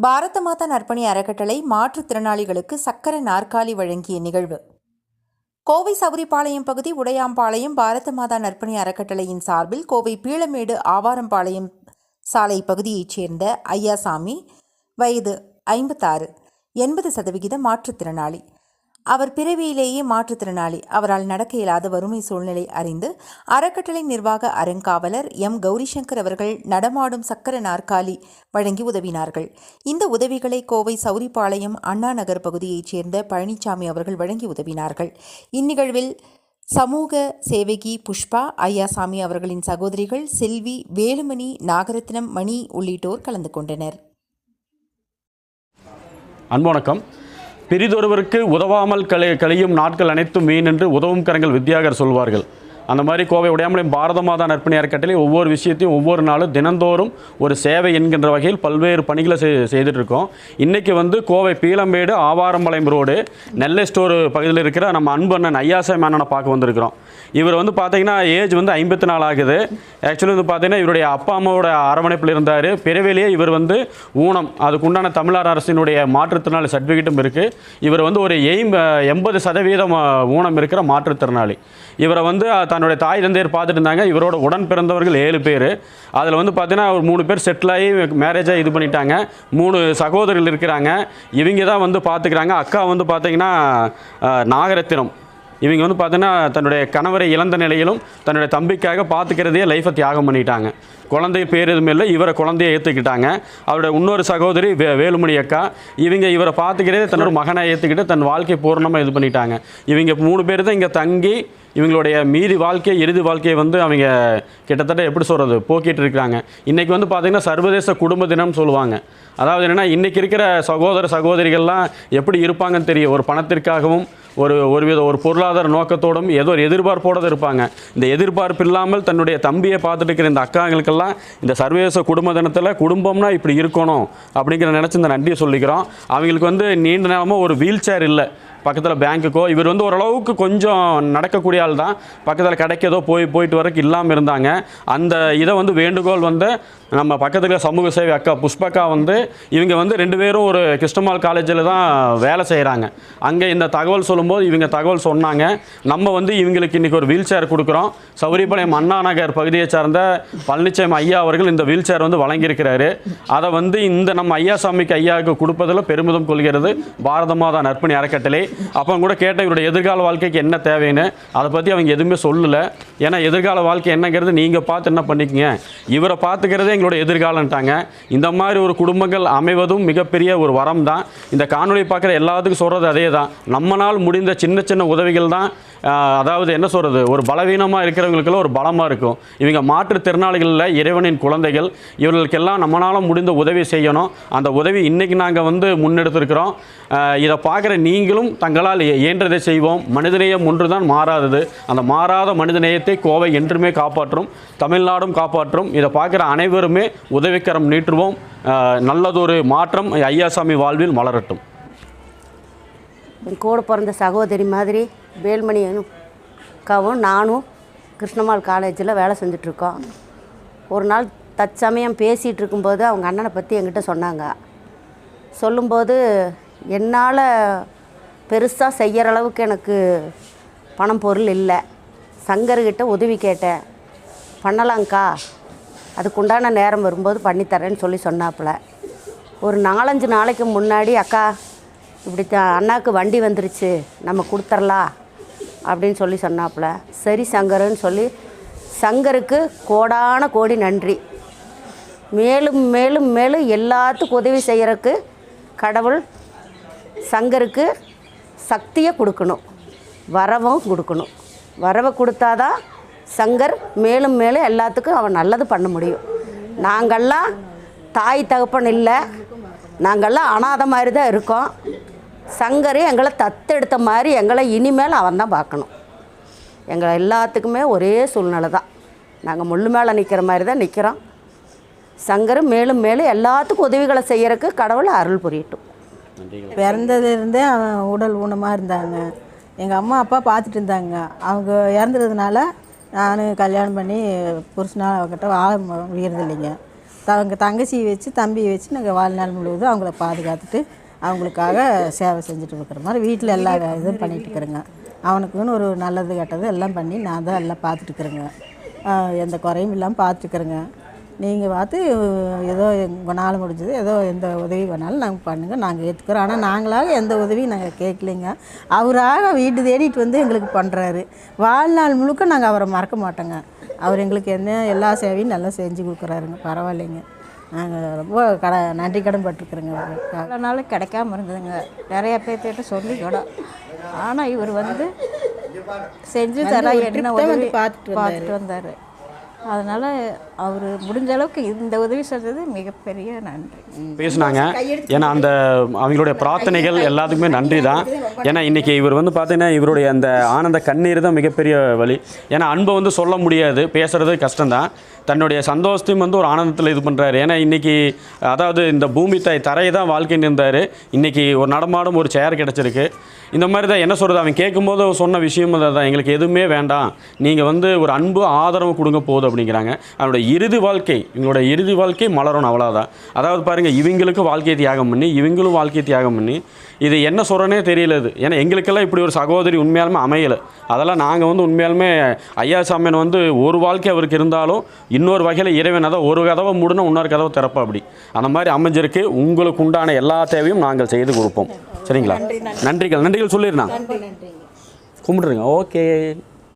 பாரத மாதா நற்பணி அறக்கட்டளை மாற்றுத்திறனாளிகளுக்கு சக்கர நாற்காலி வழங்கிய நிகழ்வு. கோவை சவுரிபாளையம் பகுதி உடையாம்பாளையம் பாரத மாதா நற்பணி அறக்கட்டளையின் சார்பில் கோவை பீளமேடு ஆவாரம்பாளையம் சாலை பகுதியைச் சேர்ந்த ஐயாசாமி வயது ஐம்பத்தாறு எண்பது சதவிகித மாற்றுத்திறனாளி அவர் பிறவியிலேயே மாற்றுத்திறனாளி. அவரால் நடக்க இயலாத வறுமை சூழ்நிலை அறிந்து அறக்கட்டளை நிர்வாக அறங்காவலர் எம். கௌரிசங்கர் அவர்கள் நடமாடும் சக்கர நாற்காலி வழங்கி உதவினார்கள். இந்த உதவிகளை கோவை சௌரிபாளையம் அண்ணா நகர் பகுதியைச் சேர்ந்த பழனிசாமி அவர்கள் வழங்கி உதவினார்கள். இந்நிகழ்வில் சமூக சேவகி புஷ்பா ஐயாசாமி அவர்களின் சகோதரிகள் செல்வி வேலுமணி நாகரத்னம் மணி உள்ளிட்டோர் கலந்து கொண்டனர். அன்பு வணக்கம். பெரிதொருவருக்கு உதவாமல் கலை கழியும் நாட்கள் அனைத்தும் மீன் என்று உதவும் கரங்கள் வித்யாகர் சொல்வார்கள். அந்த மாதிரி கோவை உடையாமலையும் பாரத மாதா நற்பணி அறக்கட்டளை ஒவ்வொரு விஷயத்தையும் ஒவ்வொரு நாளும் தினந்தோறும் ஒரு சேவை என்கின்ற வகையில் பல்வேறு பணிகளை செய் செய்துட்டு இருக்கோம் இன்றைக்கி வந்து கோவை பீளம்பேடு ஆவாரம்பாளையம் ரோடு நெல்லை ஸ்டோர் பகுதியில் இருக்கிற நம்ம அன்பண்ணன் ஐயாசாமி அண்ணனை மேனனை பார்க்க வந்திருக்கிறோம். இவர் வந்து பார்த்தீங்கன்னா ஏஜ் வந்து ஐம்பத்தி நாலு ஆகுது. ஆக்சுவலி வந்து பார்த்தீங்கன்னா இவருடைய அப்பா அம்மாவோட அரவணைப்பில் இருந்தார். பிறவிலேயே இவர் வந்து ஊனம் அதுக்குண்டான தமிழ்நாடு அரசினுடைய மாற்றுத்திறனாளி சர்டிஃபிகேட்டும் இருக்குது இவர் வந்து ஒரு எய்ம் எண்பது சதவீதம் ஊனம் இருக்கிற மாற்றுத்திறனாளி. இவரை வந்து தன்னுடைய தாய் தந்தையர் பார்த்துட்டு இருந்தாங்க. இவரோட உடன் பிறந்தவர்கள் ஏழு பேர். அதில் வந்து பார்த்தீங்கன்னா ஒரு மூணு பேர் செட்டில் ஆகி மேரேஜாக இது பண்ணிட்டாங்க. மூணு சகோதரர்கள் இருக்கிறாங்க. இவங்க தான் வந்து பார்த்துக்கிறாங்க அக்கா வந்து பார்த்தீங்கன்னா நாகரத்தினம். இவங்க வந்து பார்த்தீங்கன்னா தன்னுடைய கணவரை இழந்த நிலையிலும் தன்னுடைய தம்பிக்காக பார்த்துக்கிறதையே லைஃப்பை தியாகம் பண்ணிட்டாங்க. குழந்தை பேர் எதுவுமே இல்லை இவரை குழந்தைய ஏற்றுக்கிட்டாங்க அவருடைய இன்னொரு சகோதரி வே வேலுமணி அக்கா இவங்க இவரை பார்த்துக்கிறதே தன்னோட மகனை ஏற்றுக்கிட்டு தன் வாழ்க்கையை பூர்ணமாக இது பண்ணிட்டாங்க. இவங்க மூணு பேர் தான் இங்கே தங்கி இவங்களுடைய மீதி வாழ்க்கை இறுதி வாழ்க்கையை வந்து அவங்க கிட்டத்தட்ட எப்படி சொல்கிறது போக்கிட்டு இருக்காங்க. இன்றைக்கி வந்து பார்த்திங்கன்னா சர்வதேச குடும்ப தினம் சொல்லுவாங்க. அதாவது என்னென்னா இன்றைக்கி இருக்கிற சகோதர சகோதரிகள்லாம் எப்படி இருப்பாங்கன்னு தெரியும். ஒரு பணத்திற்காகவும் ஒரு ஒருவித ஒரு பொருளாதார நோக்கத்தோடும் ஏதோ ஒரு எதிர்பார்ப்போடு இருப்பாங்க. இந்த எதிர்பார்ப்பு இல்லாமல் தன்னுடைய தம்பியை பார்த்துட்டு இருக்கிற இந்த அக்காங்களுக்கெல்லாம் இந்த சர்வதேச குடும்ப தினத்தில் குடும்பம்னா இப்படி இருக்கணும் அப்படிங்கிற நினச்சி இந்த நன்றியை சொல்லிக்கிறோம். அவங்களுக்கு வந்து நீண்ட நேரமாக ஒரு வீல் சேர் இல்லை. பக்கத்தில் பேங்க்குக்கோ இவர் வந்து ஓரளவுக்கு கொஞ்சம் நடக்கக்கூடிய ஆள் தான். பக்கத்தில் கிடைக்கதோ போய் போயிட்டு வரக்கு இல்லாமல் இருந்தாங்க. அந்த இதை வந்து வேண்டுகோள் வந்து நம்ம பக்கத்தில் சமூக சேவை அக்கா புஷ்பக்கா வந்து இவங்க வந்து ரெண்டு பேரும் ஒரு கிருஷ்ணமால் காலேஜில் தான் வேலை செய்கிறாங்க அங்கே இந்த தகவல் சொல்லும்போது இவங்க தகவல் சொன்னாங்க. நம்ம வந்து இவங்களுக்கு இன்றைக்கி ஒரு வீல் சேர் கொடுக்குறோம். சௌரிபாளையம் அண்ணா நகர் பகுதியை சார்ந்த பழனிச்சாமி ஐயா அவர்கள் இந்த வீல் சேர் வந்து வழங்கியிருக்கிறாரு. அதை வந்து இந்த நம்ம ஐயாசாமிக்கு ஐயாவுக்கு கொடுப்பதில் பெருமிதம் கொள்கிறது. பாரத மாதா நற்பணி அறக்கட்டளை. அப்போ கூட கேட்டேன் இவருடைய எதிர்கால வாழ்க்கைக்கு என்ன தேவைன்னு அதை பற்றி அவங்க எதுவுமே சொல்லலை. ஏன்னா எதிர்கால வாழ்க்கை என்னங்கிறது நீங்கள் பார்த்து என்ன பண்ணிக்கங்க? இவரை பார்த்துக்கிறதே எங்களோட எதிர்காலன்ட்டாங்க இந்த மாதிரி ஒரு குடும்பங்கள் அமைவதும் மிகப்பெரிய ஒரு வரம் தான் இந்த காணொலி பார்க்குற எல்லாத்துக்கும் சொல்கிறது அதே தான் நம்மளால் முடிந்த சின்ன சின்ன உதவிகள் தான் அதாவது என்ன சொல்கிறது ஒரு பலவீனமாக இருக்கிறவங்களுக்கெல்லாம் ஒரு பலமாக இருக்கும். இவங்க மாற்றுத்திறனாளிகளில் இறைவனின் குழந்தைகள். இவர்களுக்கெல்லாம் நம்மளால் முடிந்த உதவி செய்யணும். அந்த உதவி இன்றைக்கி நாங்கள் வந்து முன்னெடுத்திருக்கிறோம். இதை பார்க்குற நீங்களும் தங்களால் இயன்றதை செய்வோம். மனிதநேயம் ஒன்று தான் மாறாதது. அந்த மாறாத மனிதநேயத்தை கோவை என்றுமே காப்பாற்றும் தமிழ்நாடும் காப்பாற்றும். இதை பார்க்குற அனைவருமே உதவிக்கரம் நீட்டுவோம். நல்லதொரு மாற்றம் ஐயாசாமி வாழ்வில் மலரட்டும். என் கூட பிறந்த சகோதரி மாதிரி வேல்மணி அக்காவும் நானும் கிருஷ்ணமால் காலேஜில் வேலை செஞ்சிட்ருக்கோம். ஒரு நாள் தற்சமயம் பேசிகிட்டு இருக்கும்போது அவங்க அண்ணனை பற்றி என்கிட்ட சொன்னாங்க. சொல்லும்போது என்னால் பெருசாக செய்கிற அளவுக்கு எனக்கு பணம் பொருள் இல்லை. சங்கர்கிட்ட உதவி கேட்டேன். பண்ணலாங்க்கா அதுக்குண்டான நேரம் வரும்போது பண்ணித்தரேன்னு சொல்லி சொன்னாப்புல. ஒரு நாலஞ்சு நாளைக்கு முன்னாடி அக்கா இப்படி அண்ணாவுக்கு அண்ணாக்கு வண்டி வந்துருச்சு. நம்ம கொடுத்துர்லாம். அப்படின்னு சொல்லி சொன்னாப்புல. சரி சங்கருன்னு சொல்லி சங்கருக்கு கோடான கோடி நன்றி. மேலும் மேலும் மேலும் எல்லாத்துக்கும் உதவி செய்கிறதுக்கு கடவுள் சங்கருக்கு சக்தியை கொடுக்கணும். வரவும் கொடுக்கணும். வரவை கொடுத்தாதான் சங்கர் மேலும் மேலும் எல்லாத்துக்கும் அவன் நல்லது பண்ண முடியும். நாங்கள்லாம் தாய் தகப்பன் இல்லை. நாங்கள்லாம் அனாதை மாதிரி தான் இருக்கோம். சங்கர் எங்களை தத்தெடுத்த மாதிரி எங்களை இனிமேல் அவன் தான் பார்க்கணும். எங்களை எல்லாத்துக்குமே ஒரே சூழ்நிலை தான். நாங்கள் முள்ளு மேலே நிற்கிற மாதிரி தான் நிற்கிறோம் சங்கர் மேலும் மேலும் எல்லாத்துக்கும் உதவிகளை செய்கிறதுக்கு கடவுளை அருள் புரியட்டும். பிறந்ததுலேருந்தே அவன் உடல் ஊனமாக இருந்தாங்க. எங்கள் அம்மா அப்பா பார்த்துட்டு இருந்தாங்க. அவங்க இறந்துறதுனால நான் கல்யாணம் பண்ணி புருஷனா அவகிட்ட வாழ முடியறதில்லைங்க அவங்க தங்க தங்கச்சியை வச்சு தம்பியை வச்சு நாங்கள் வாழ்நாள் முழுவதும் அவங்கள பாதுகாத்துட்டு அவங்களுக்காக சேவை செஞ்சுட்டு இருக்கிற மாதிரி வீட்டில் எல்லா இதுவும் பண்ணிகிட்டு இருக்கிறேங்க. அவனுக்குன்னு ஒரு நல்லது கெட்டது எல்லாம் பண்ணி நான் தான் எல்லாம் பார்த்துட்டு இருக்கிறேங்க. எந்த குறையும் இல்லாமல் பார்த்துருக்குறேங்க நீங்கள் பார்த்து ஏதோ உங்களால் முடிஞ்சது ஏதோ எந்த உதவி வேணாலும் நாங்கள் பண்ணுங்கள் நாங்கள் ஏற்றுக்கிறோம் ஆனால் நாங்களாக எந்த உதவியும் நாங்கள் கேட்கலைங்க. அவராக வீட்டு தேடிட்டு வந்து எங்களுக்கு பண்ணுறாரு வாழ்நாள் முழுக்க நாங்கள் அவரை மறக்க மாட்டோங்க. அவர் எங்களுக்கு என்ன எல்லா சேவையும் நல்லா செஞ்சு கொடுக்குறாருங்க. பரவாயில்லைங்க. நாங்கள் ரொம்ப கட நன்றி கடன் பட்டிருக்குறோங்க அவருக்கு. இவ்வளோ நாள் கிடைக்காம இருந்ததுங்க. நிறைய பேர்த்திட்ட சொல்லி கூட. ஆனால் இவர் வந்து செஞ்சு தர என்ன பார்த்துட்டு. பார்த்துட்டு வந்தார். அதனால் அவர் முடிஞ்ச அளவுக்கு இந்த உதவி செஞ்சது மிகப்பெரிய நன்றி. பேசுனாங்க. ஏன்னா அந்த அவங்களுடைய பிரார்த்தனைகள் எல்லாத்துக்குமே நன்றி தான். ஏன்னா இன்றைக்கி இவர் வந்து பார்த்தீங்கன்னா இவருடைய அந்த ஆனந்த கண்ணீர் தான் மிகப்பெரிய வழி. ஏன்னா அன்பை வந்து சொல்ல முடியாது பேசுறது கஷ்டம்தான். தன்னுடைய சந்தோஷத்தையும் வந்து ஒரு ஆனந்தத்தில் இது பண்ணுறாரு ஏன்னா இன்றைக்கி அதாவது இந்த பூமி தாய் தரையை தான் வாழ்க்கைன்னு இருந்தார் இன்றைக்கி ஒரு நடமாடும் ஒரு சேர் கிடச்சிருக்கு. இந்த மாதிரி தான் என்ன சொல்கிறது அவன் கேட்கும்போது சொன்ன விஷயம் தான் எங்களுக்கு எதுவுமே வேண்டாம். நீங்கள் வந்து ஒரு அன்பு ஆதரவு கொடுங்க போதும். அப்படிங்கிறாங்க. அவனுடைய இறுதி வாழ்க்கை இவங்களோட இறுதி வாழ்க்கை மலரணும் அவ்வளோதான் அதாவது பாருங்கள் இவங்களுக்கு வாழ்க்கையை தியாகம் பண்ணி இவங்களும் வாழ்க்கையை தியாகம் பண்ணி இது என்ன சொல்கிறனே தெரியல இது. ஏன்னா எங்களுக்கெல்லாம் இப்படி ஒரு சகோதரி உண்மையாலுமே அமையலை. அதெல்லாம் நாங்கள் வந்து உண்மையாலுமே ஐயா சாமியன் வந்து ஒரு வாழ்க்கை அவருக்கு இருந்தாலும் இன்னொரு வகையில் இறைவன் அதான் ஒரு கதவை மூடணும் இன்னொரு கதவை திறப்பா அப்படி. அந்த மாதிரி அமைஞ்சிருக்கு. உங்களுக்கு உண்டான எல்லா தேவையும் நாங்கள் செய்து கொடுப்போம். சரிங்களா? நன்றிகள். நன்றிகள் சொல்லிடுறேன் கும்பிட்ருங்க ஓகே.